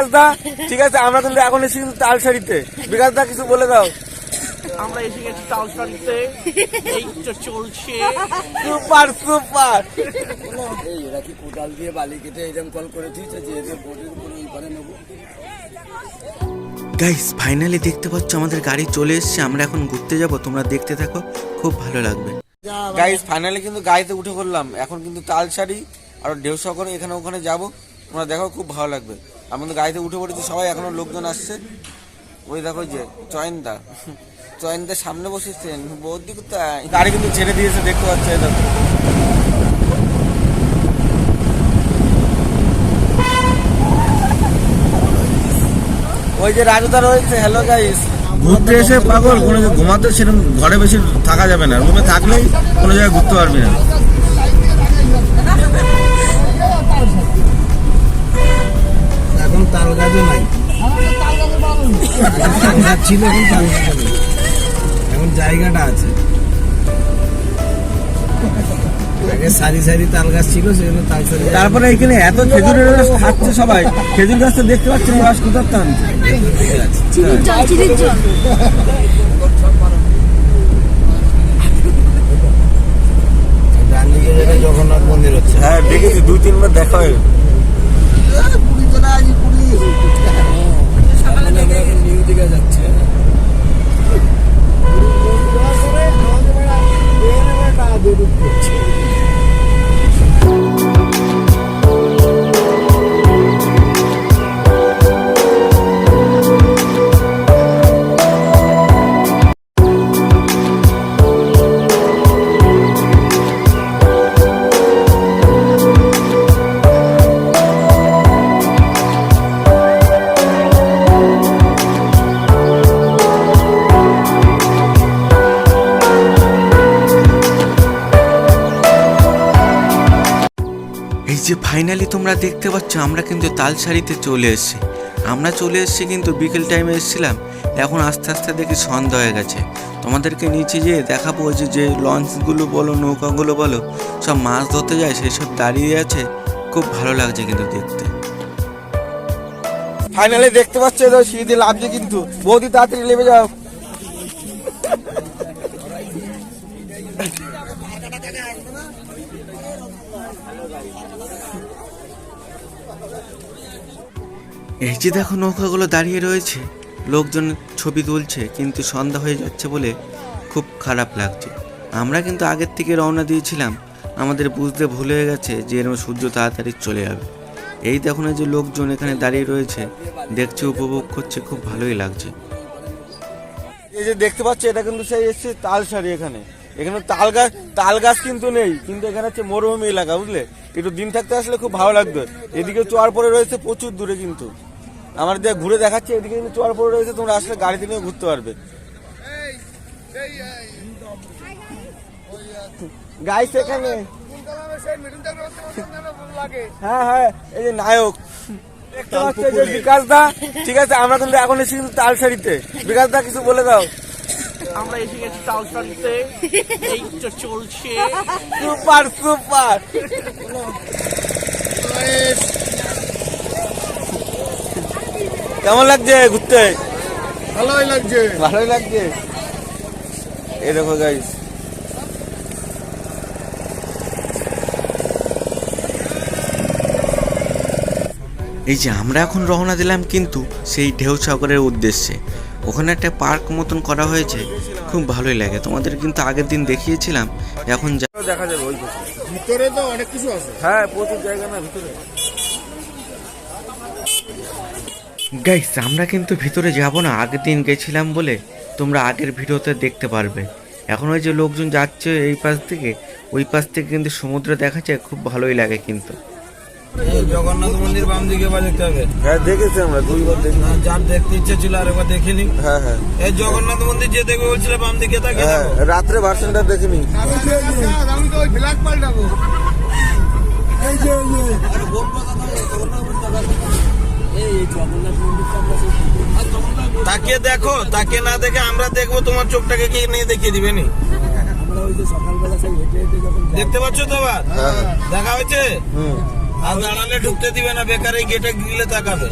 বিকাশ দা ঠিক আছে আমরা কিন্তু এখন এসেছি কিন্তু তালসারিতে বিকাশ দা কিছু বলে দাও। আমরা এসে গেছি তালসারিতে এই তো চলছে। Super super. এই এরা কি কোদাল দিয়ে বালি কেটে এরকম কল করে দিয়েছে যে এদের উপরে ওই পারে নেব। গাইস ফাইনালি দেখতে পাচ্ছ আমাদের গাড়ি চলে এসেছে আমরা এখন ঘুরতে যাব তোমরা দেখতে থাকো খুব ভালো লাগবে। গাইস ফাইনালি কিন্তু গাড়িতে উঠে পড়লাম এখন কিন্তু তালসারি আর ঢেউসা করে এখানে ওখানে যাব তোমরা দেখো খুব ভালো লাগবে। আমরা কিন্তু গাড়িতে উঠে পড়েছি সবাই এখনও লোকজন আসছে। ওই দেখো যে চয়নদা। চয়নদার সামনে বসেছেন বৌদি কোথায়? গাড়ি কিন্তু ছেড়ে দিয়েছে দেখতে পাচ্ছ দেখো। ওই যে রাজুদা রয়েছে হ্যালো গাইস ঘুরতে এসে পাগল কোনো যে ঘুমাতে সেরকম ঘরে বেশি থাকা যাবে না। রুমে থাকলেই কোনো জায়গায় ঘুরতে পারবি না। ছিল এখন এখন জায়গাটা আছে। আগে সারি সারি তাল গাছ ছিল সেজন্য তাল সারি তারপরে এখানে এত খেজুরের রস খাচ্ছে সবাই। খেজুর গাছটা দেখতে পাচ্ছেন রস কোথার যেটা জগন্নাথ মন্দির হচ্ছে। হ্যাঁ দেখেছি দুই তিনবার দেখা হয় নিউ দিঘা যাচ্ছে। যে ফাইনালি তোমরা দেখতে পাচ্ছ, আমরা কিন্তু তাল তালসারিতে চলে এসেছি। আমরা চলে এসেছি কিন্তু বিকেল টাইমে এসেছিলাম, এখন আস্তে আস্তে দেখি সন্ধ্যা হয়ে গেছে। তোমাদেরকে নিচে যেয়ে দেখাবো যে যে লঞ্চগুলো বলো, নৌকাগুলো বলো, সব মাছ ধরতে যায়, সেই সব দাঁড়িয়ে আছে, খুব ভালো লাগছে কিন্তু দেখতে। ফাইনালি দেখতে পাচ্ছ সিঁড়ি লাভছে কিন্তু। বৌদি তাড়াতাড়ি নেমে যাও। এই যে দেখো নৌকাগুলো দাঁড়িয়ে রয়েছে, লোকজন ছবি তুলছে, কিন্তু সন্ধ্যা হয়ে যাচ্ছে বলে খুব খারাপ লাগছে। আমরা কিন্তু আগের থেকে রওনা দিয়েছিলাম, আমাদের বুঝতে ভুল হয়ে গেছে যে এরকম সূর্য তাড়াতাড়ি চলে যাবে। এই দেখুন এই যে লোকজন এখানে দাঁড়িয়ে রয়েছে, দেখছে, উপভোগ করছে, খুব ভালোই লাগছে। এই যে দেখতে পাচ্ছ, এটা কিন্তু সেই এসছে তালসারি এখানে। এখানে তাল গাছ তাল গাছ কিন্তু নেই, কিন্তু এখানে হচ্ছে মরুভূমি এলাকা, বুঝলে? একটু দিন থাকতে আসলে খুব ভালো লাগবে। এদিকে চোয়ার পরে রয়েছে প্রচুর দূরে কিন্তু। আমার যে ঘুরে দেখাচ্ছে, এদিকে কিন্তু চোয়ার পরে রয়েছে, তোমরা আসলে গাড়িতে নিয়ে ঘুরতে পারবে। গাইস এখানে হ্যাঁ হ্যাঁ এই যে নায়ক। বিকাশ দা, ঠিক আছে, আমরা কিন্তু এখন এসেছি কিন্তু তালসারিতে। বিকাশ দা, কিছু বলে দাও। আমরা এসে গেছি তালসারিতে এই তো চলছে। Super super. কেমন লাগছে ঘুরতে? ভালোই লাগছে। ভালোই লাগছে? এই দেখো গাইস এই যে আমরা এখন রওনা দিলাম কিন্তু সেই ঢেউ সাগরের উদ্দেশ্যে। ওখানে একটা পার্ক মতন করা হয়েছে। খুব ভালোই লাগে। তোমাদের কিন্তু আগের দিন দেখিয়েছিলাম। এখন যা দেখা যাবে ওই ভিতরে তো অনেক কিছু আছে। হ্যাঁ প্রচুর জায়গা না ভিতরে। গাইস আমরা কিন্তু ভিতরে যাব না। আগের দিন গেছিলাম বলে তোমরা আগের ভিডিওতে দেখতে পারবে। এখন ওই যে লোকজন যাচ্ছে এই পাশ থেকে ওই পাশ থেকে কিন্তু সমুদ্র দেখা যায় খুব ভালোই লাগে কিন্তু। জগন্নাথ মন্দির বাম দিকে বা দেখতে হবে। হ্যাঁ দেখেছি আমরা দুইবার দেখি যার দেখতে ইচ্ছে ছিল আর একবার দেখিনি। হ্যাঁ হ্যাঁ। এই জগন্নাথ মন্দির যে দেখবে বলছিল বাম দিকে তাকে হ্যাঁ রাত্রে ভার্সনটা দেখিনি। আমি তো ওই ফ্ল্যাগ পাল্টাবো তাকে দেখো তাকে না দেখে আমরা দেখব তোমার চোখটাকে কে নিয়ে দেখিয়ে দিবে নি? দেখতে পাচ্ছ তো আবার? হ্যাঁ। দেখা হয়েছে? হুম। আর দাঁড়ালে ঢুকতে দিবে না বেকার গেটে গিলে তাকাবে।